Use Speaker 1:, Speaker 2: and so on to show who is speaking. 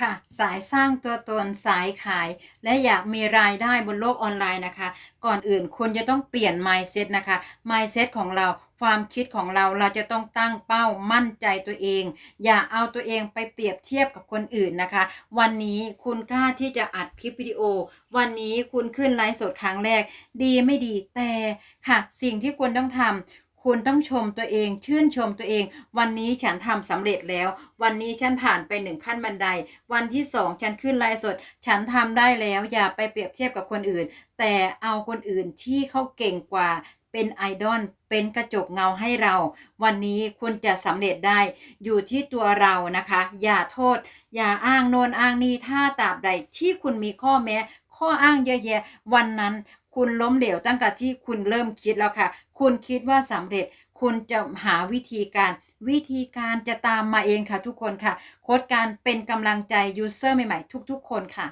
Speaker 1: ค่ะสายสร้างตัวตนสายขาย และอยากมีรายได้บนโลกออนไลน์นะคะ ก่อนอื่นคุณจะต้องเปลี่ยน mindset นะคะ mindset ของเราความคิดของเราเราจะต้องตั้งเป้ามั่นใจตัวเอง อย่าเอาตัวเองไปเปรียบเทียบกับคนอื่นนะคะ วันนี้คุณกล้าที่จะอัดคลิปวิดีโอ วันนี้คุณขึ้นไลฟ์สดครั้งแรก ดีไม่ดีแต่ค่ะ สิ่งที่คุณต้องทำ คุณต้องชมตัวเอง ชื่นชมตัวเอง วันนี้ฉันทำสำเร็จแล้ว วันนี้ฉันผ่านไปหนึ่งขั้นบันได วันที่สองฉันขึ้นไลฟ์สด ฉันทำได้แล้วอย่าไปเปรียบเทียบกับคนอื่น แต่เอาคนอื่นที่เขาเก่งกว่า เป็นไอดอลเป็นกระจกเงาให้เรา วันนี้คุณจะสำเร็จได้อยู่ที่ตัวเรานะคะ อย่าโทษ อย่าอ้างโนนอ้างนี่ถ้าตราบใดที่คุณมีข้อแม้ข้ออ้างเยอะแยะวันนั้น คุณล้มเหลวตั้งแต่ที่คุณเริ่มคิดแล้วค่ะ คุณคิดว่าสำเร็จ คุณจะหาวิธีการ วิธีการจะตามมาเองค่ะทุกคนค่ะ โค้ดการเป็นกำลังใจยูเซอร์ใหม่ๆ ทุกๆ คนค่ะ